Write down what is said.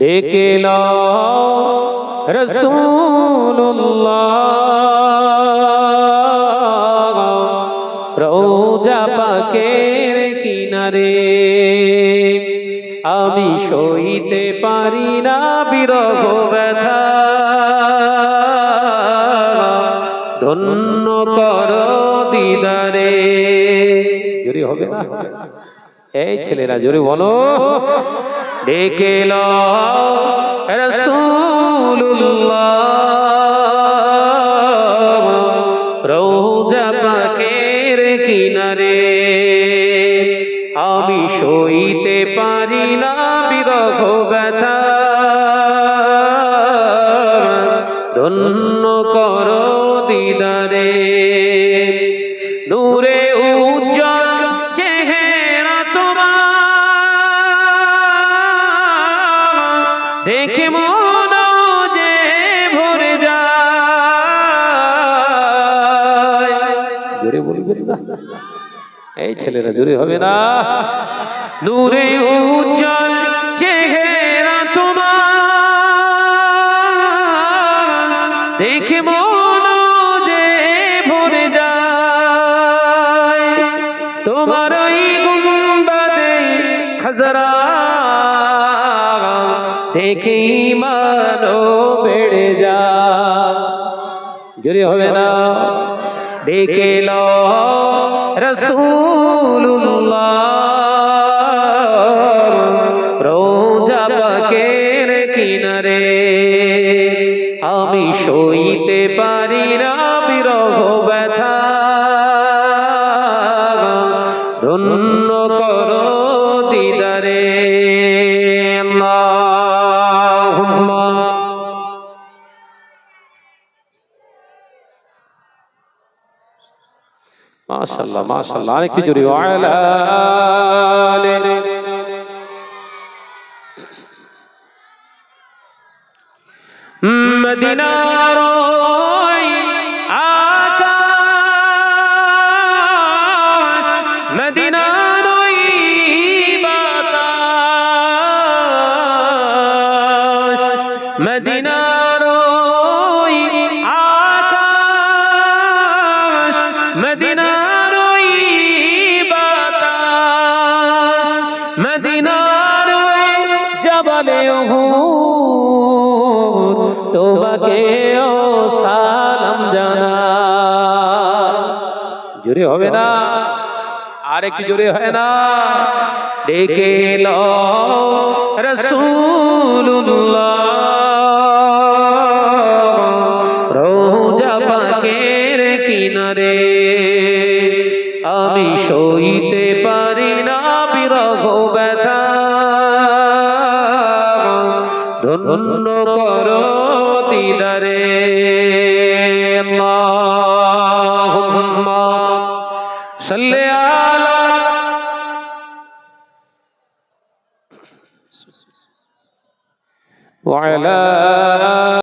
ডেকে রসুল্লাহ রোজা পাকের কিনারে। আমি সইতে পারি না বিরহ ব্যথা। ধন্য কর দিদারে। জোরে হবে এই ছেলেরা, জোরে বলো। ডেকে রসুল্লাহ রোজা পাকের কিনারে, আমি সইতে পারি না বিরহ ব্যথা। ধন্য কর দিদারে, দূরে উজ্জ্বল দেখে মন যে ভরে যায়। জোরে বলবেন না। এই ছেলেরা জোরে হবে না। নূরে উজ্জ্বল চেহারা তোমার। দেখে মন যে ভরে যায়। তোমার ওই গুম্বাদে খাজরা দেখে মানো বেড়ে যা। জোরে হবে না? ডেকে ল রসুল্লাহ রোজা পাকের কিনারে আমি সইতে পারি না বিরহ ব্যথা। ধন্য কর দিদারে। মাশাল্লাহ মাশাল্লাহ আরেকটু আলি মদিনার মদিনার ওই আকাশ মদিনার ওই বাতাস মদিনার ওই জবালে উহুদ তোমাকে ও সালাম জানা জোরে হবে না আর একটু জোরে হয় না ডেকে ল রসুল্লাহ কিনারে আমি সইতে পারি না বিরহ ব্যথা ধন্য কর দিদারে আল্লাহুম্মা সাল্লি আলা وعلى